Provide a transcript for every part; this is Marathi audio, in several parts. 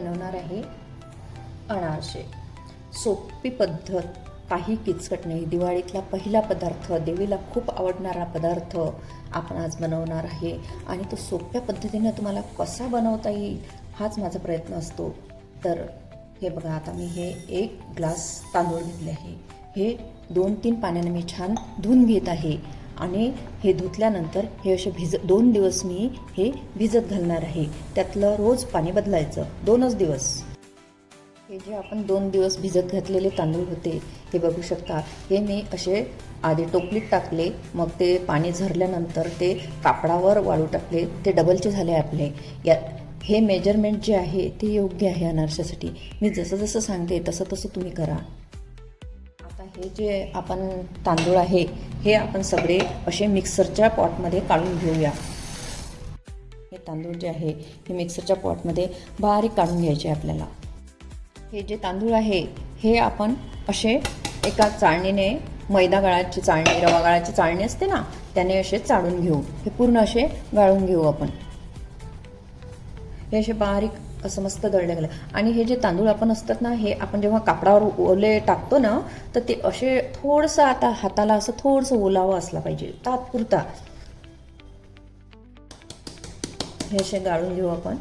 बनवणार आहे अनारसे. सोपी पद्धत काही किचकट नाही. दिवाळीतला पहिला पदार्थ देवीला खूप आवडणारा पदार्थ आपण आज बनवणार आहे. आणि तो सोप्या पद्धतीने तुम्हाला कसा बनवता येईल हाच माझा प्रयत्न असतो. तर हे बघा आता मी हे एक ग्लास तांदूळ घेतले आहे. हे दोन तीन पाण्याने मी छान धुवून घेत आहे. आणि हे धुतल्यानंतर हे असे भिज दोन दिवस मी हे भिजत घालणार आहे. त्यातलं रोज पाणी बदलायचं. दोनच दिवस. हे जे आपण दोन दिवस भिजत घातलेले तांदूळ होते हे बघू शकता. हे मी असे आधी टोपलीत टाकले मग ते पाणी झरल्यानंतर ते कापडावर वाळू टाकले ते डबलचे झाले आपले. या हे मेजरमेंट जे आहे ते योग्य आहे अनारशासाठी. मी जसं जसं सांगते तसं तसं तुम्ही करा. हे जे आपण तांदूळ आहे हे आपण सगळे असे मिक्सरच्या पॉटमध्ये काढून घेऊया. हे तांदूळ जे आहे हे मिक्सरच्या पॉटमध्ये बारीक काढून घ्यायचे आपल्याला. हे जे तांदूळ आहे हे आपण असे एका चाळणीने मैदा गाळाची चाळणी रवा गाळाची चाळणी असते ना त्याने असे चाळून घेऊ. हे पूर्ण असे गाळून घेऊ आपण. हे असे बारीक असं मस्त दळले गेलं. आणि हे जे तांदूळ आपण असतात ना हे आपण जेव्हा कापडावर ओले टाकतो ना तर ते असे थोडंसं आता हाताला असं थोडंसं ओलावं असला पाहिजे. तात्पुरता. हे असे गाळून घेऊ आपण.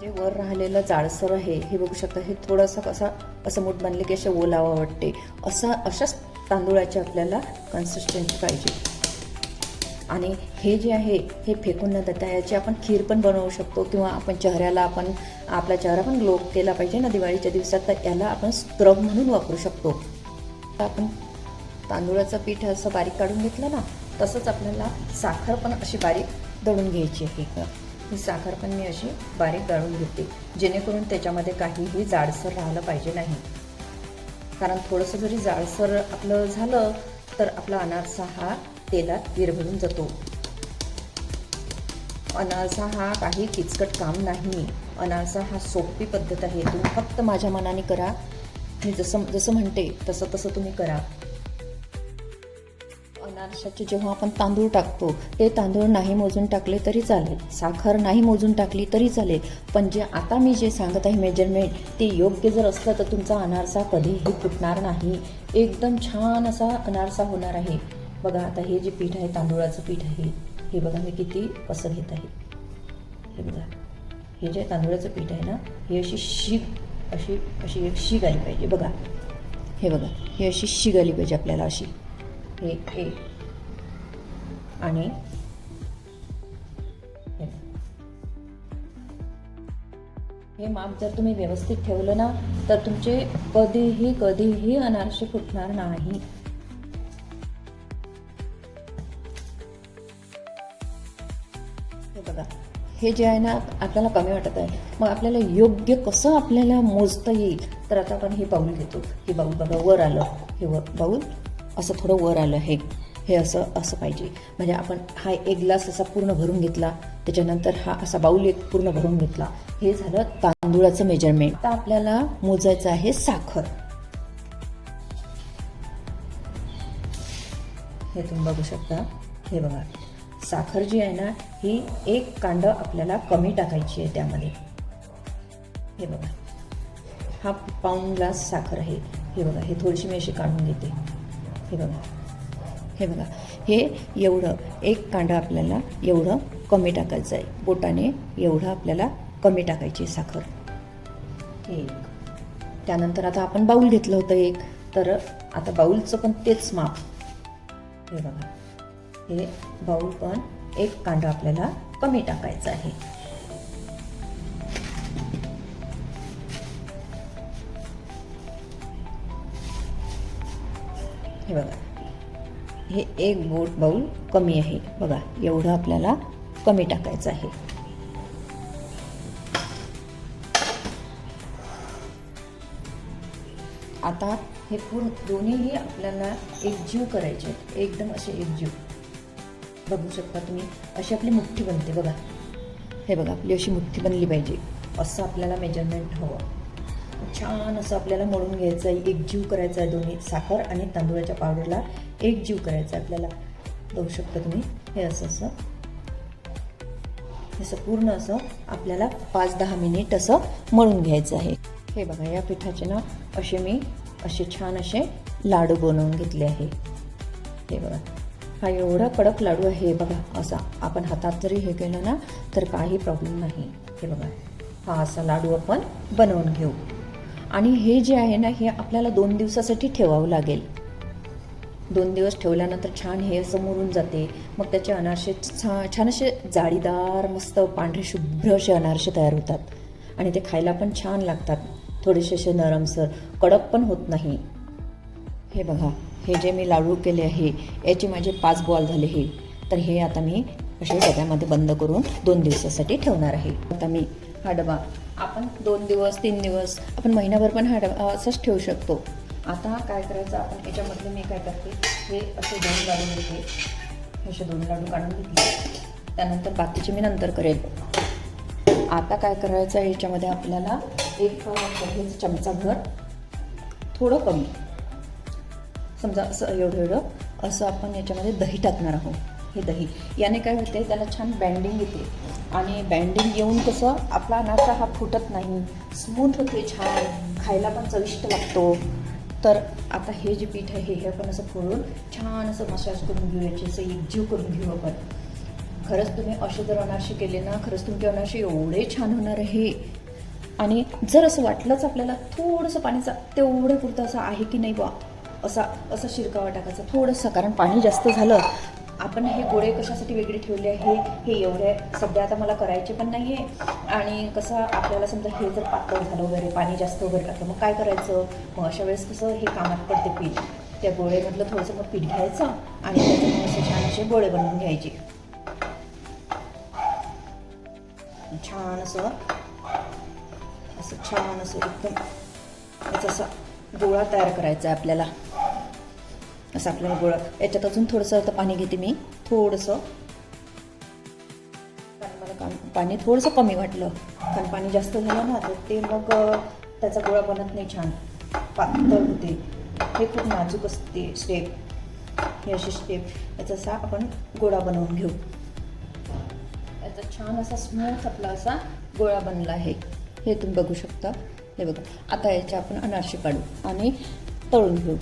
जे वर राहिलेलं जाळसर आहे हे बघू शकता हे थोडंसं कसं असं मूठ बांधले की असे ओलावं वाटते. असं अशाच तांदूळाची आपल्याला कन्सिस्टन्सी पाहिजे. आणि हे जे आहे हे फेकून न देता याची आपण खीर पण बनवू शकतो किंवा आपण चेहऱ्याला आपण आपला चेहरा पण ग्लो केला पाहिजे ना दिवाळीच्या दिवसात तर याला आपण स्क्रब म्हणून वापरू शकतो. तर आपण तांदूळाचं पीठ असं बारीक काढून घेतलं ना तसंच आपल्याला साखर पण अशी बारीक दळून घ्यायची आहे ही साखर पण मी अशी बारीक दळून घेते जेणेकरून त्याच्यामध्ये काहीही जाडसर राहिलं पाहिजे नाही. कारण थोडंसं जरी जाळसर आपलं झालं तर आपला अनारसा हा तेलात विरघळून जातो. अनारसा हा काही किचकट काम नाही. अनारसा हा सोपी पद्धत आहे. तुम्ही फक्त माझ्या मनाने करा. मी जसं जसं म्हणते तसं तसं तुम्ही करा. अनारशाचे जेव्हा आपण तांदूळ टाकतो ते तांदूळ नाही मोजून टाकले तरी चालेल. साखर नाही मोजून टाकली तरी चालेल. पण जे आता मी जे सांगत आहे मेजरमेंट ते योग्य जर असलं तर तुमचा अनारसा कधीही फुटणार नाही. एकदम छान असा अनारसा होणार आहे. बघा आता हे जे पीठ आहे तांदूळाचं पीठ आहे हे बघा मी किती कसं घेत आहे. हे बघा हे जे तांदूळाचं पीठ आहे ना हे अशी शीग अशी अशी एक शीग आली पाहिजे. बघा हे बघा ही अशी शीग आली पाहिजे आपल्याला अशी. हे एक आणि हे. माप जर तुम्ही व्यवस्थित ठेवलं ना तर तुमचे कधीही कधीही अनारसे फुटणार नाही. हे बघा हे जे आहे ना आपल्याला कमी वाटत आहे. मग आपल्याला योग्य कसं आपल्याला मोजता येईल? तर आता आपण हे बाऊल घेतो. हे बाऊल बघा वर आलं. हे वर बाऊल असं थोडं वर आलं हे. हे असं असं पाहिजे. म्हणजे आपण हा एक ग्लास असा पूर्ण भरून घेतला त्याच्यानंतर हा असा बाऊल एक पूर्ण भरून घेतला. हे झालं तांदूळाचं मेजरमेंट आता आपल्याला मोजायचं आहे साखर. हे तुम्ही बघू शकता. हे बघा. साखर जी आहे ना ही एक कांड आपल्याला कमी टाकायची आहे त्यामध्ये. हे बघा. हा पाऊण ग्लास साखर आहे. हे बघा हे थोडीशी मी अशी काढून घेते. हे बघा. हे बघा हे एवढं एक कांडं आपल्याला एवढं कमी टाकायचं आहे. बोटाने एवढं आपल्याला कमी टाकायची आहे साखर. हे एक. त्यानंतर आता आपण बाऊल घेतलं होतं एक. तर आता बाऊलचं पण तेच माप. हे बघा हे बाऊल पण एक कांदा आपल्याला कमी टाकायचं आहे. हे बघा हे एक बोट बाऊल कमी आहे. बघा एवढं आपल्याला कमी टाकायचं आहे. आता हे पूर्ण दोन्हीही आपल्याला एकजीव करायचे आहेत. एकदम असे एकजीव. बघू शकता तुम्ही अशी आपली मुठ्ठी बनते बघा. हे बघा आपली अशी मुठ्ठी बनली पाहिजे. असं आपल्याला मेजरमेंट हवं. छान असं आपल्याला मळून घ्यायचं आहे एकजीव करायचं आहे दोन्ही साखर आणि तांदूळाच्या पावडरला एकजीव करायचा आहे आपल्याला. बघू शकता तुम्ही. हे असं असं. हे असं पूर्ण असं आपल्याला पाच दहा मिनिट असं मळून घ्यायचं आहे. हे बघा या पिठाचे ना असे मी असे छान असे लाडू बनवून घेतले आहे. हे बघा. हा एवढा कडक लाडू आहे हे बघा असा. आपण हातात जरी हे केलं ना तर काही प्रॉब्लेम नाही. हे बघा. हा असा लाडू आपण बनवून घेऊ. आणि हे जे आहे ना हे आपल्याला दोन दिवसासाठी ठेवावं लागेल. दोन दिवस ठेवल्यानंतर छान हे असं मुरून जाते. मग त्याचे अनारसे छा छान असे जाळीदार मस्त पांढरे शुभ्र असे अनारसे तयार होतात. आणि ते खायला पण छान लागतात. थोडेसे असे नरमसर कडक पण होत नाही. हे बघा हे जे मी लाडू केले आहे याचे माझे पाच बॉल झाले हे. तर हे आता मी असे डब्यामध्ये बंद करून दोन दिवसासाठी ठेवणार आहे. आता मी हा डबा आपण दोन दिवस तीन दिवस आपण महिनाभर पण हा डबा असंच ठेवू शकतो. आता काय करायचं? आपण याच्यामधले मी काय करते? हे असे दोन लाडू घेते. हे असे दोन लाडू काढून घेतले त्यानंतर बाकीचे मी नंतर करेल. आता काय करायचं आहे? याच्यामध्ये आपल्याला एक चमचा भर थोडं कमी. समजा असं एवढं एवढं. असं आपण याच्यामध्ये दही टाकणार आहोत. हे दही. याने काय होते? त्याला छान बँडिंग येते. आणि बँडिंग येऊन कसं? आपला अनाचा हा फुटत नाही. स्मूथ होते छान. खायला पण चविष्ट लागतो. तर आता हे जे पीठ आहे हे आपण असं फोडून छान असं मसाज करून घेऊ याची असं एकजीव करून घेऊ आपण. खरंच तुम्ही असे जर अनारसे केले ना खरंच तुमचे अनारसे एवढे छान होणार आहे. आणि जर असं वाटलंच आपल्याला थोडंसं पाणीचा तेवढं पुरतं असं आहे की नाही बा असा असा शिरकावा टाकायचा थोडंसं कारण पाणी जास्त झालं आपण हे गोळे कशासाठी वेगळे ठेवले आहे? हे एवढे सध्या आता मला करायचे पण नाही आहे आणि कसं आपल्याला समजा हे जर पातळ झालं वगैरे पाणी जास्त वगैरे टाकलं मग काय करायचं? मग अशा वेळेस कसं हे कामात पडते पीठ. त्या गोळेमधलं थोडंसं मग पीठ घ्यायचं आणि त्याच्यामुळे असे छान असे गोळे बनवून घ्यायचे. छान असं असं छान असं एकदम असं गोळा तयार करायचा आहे आपल्याला. असं आपल्याला गोळा याच्यात अजून थोडंसं आता पाणी घेते मी. थोडंसं. कारण मला काम पाणी थोडंसं कमी वाटलं. कारण पाणी जास्त झालं ना तर ते मग त्याचा गोळा बनत नाही छान. पातळ होते. हे खूप नाजूक असते स्टेप हे अशी स्टेप याचा असा आपण गोळा बनवून घेऊ. याचा छान असा स्मूथ आपला असा गोळा बनला आहे. हे तुम्ही बघू शकता. हे बघा. आता याचे आपण अनारसे काढू आणि तळून घेऊ.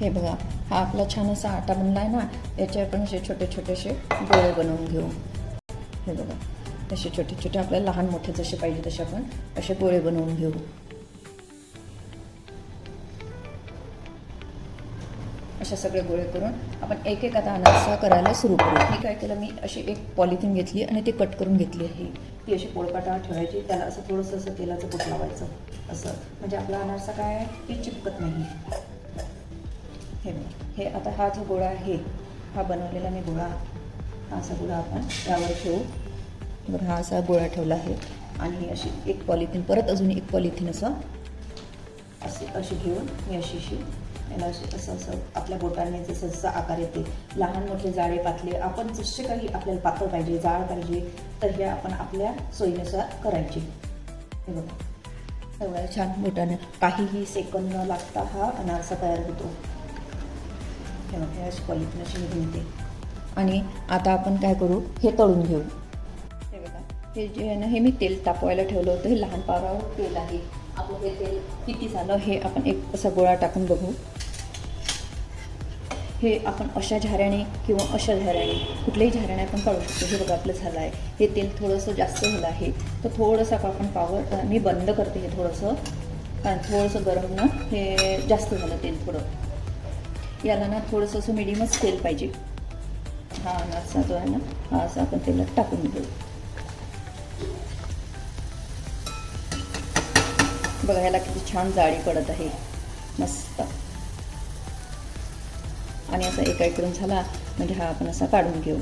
हे बघा हा आपला छान असा आटा बनला आहे ना याचे आपण असे छोटे छोटेसे गोळे बनवून घेऊ. हे बघा असे छोटे छोटे आपल्याला लहान मोठे जसे पाहिजे तसे आपण असे गोळे बनवून घेऊ. अशा सगळे गोळे करून आपण एक एक आता अनारसा करायला सुरू करू. मी काय केलं मी अशी एक पॉलिथिन घेतली आणि ती कट करून घेतली आहे. ती अशी पोळपाटा ठेवायची त्याला असं थोडंसं असं तेलाचं पोट लावायचं. असं. म्हणजे आपला अनारसा काय आहे ती चिपकत नाही. हे हे आता हा जो गोळा आहे हा बनवलेला मी गोळा हा असा गोळा आपण यावर ठेवू. बघा हा असा गोळा ठेवला आहे. आणि अशी एक पॉलिथिन परत अजून एक पॉलिथिन असं असे अशी घेऊन मी अशी अशी याला असे असं असं आपल्या बोटाने जसं जसं आकार येते लहान मोठे जाळे पातले आपण जसे काही आपल्याला पातळ पाहिजे जाळ पाहिजे तर हे आपण आपल्या सोयीनुसार करायचे. हे बघा. एवढ्या छान बोटाने काहीही सेकंद न लागता हा अनारसा तयार होतो. हे अशी पॉलिथिन अशी मी घेते आणि आता आपण काय करू? हे तळून घेऊ. हे बघा हे जे आहे ना हे मी तेल तापवायला ठेवलं होतं. हे लहान पारावर तेल आहे. आपलं हे तेल किती झालं हे आपण एक असा गोळा टाकून बघू. हे आपण अशा झाऱ्याने किंवा अशा झाऱ्याने कुठल्याही झाऱ्याने आपण काढू शकतो. हे बघा आपलं झालं आहे. हे तेल थोडंसं जास्त झालं आहे. तर थोडंसं आपण पावर मी बंद करते हे थोडंसं. कारण थोडंसं गरम हे जास्त झालं तेल थोडं. याला ना थोडंसं असं मिडियमच तेल पाहिजे. हा अनारसा जो आहे ना हा असा आपण तेलात टाकून घेऊ बघा ह्याला किती छान जाळी पडत आहे. मस्त. आणि असा एका इकडून झाला म्हणजे हा आपण असा काढून घेऊ.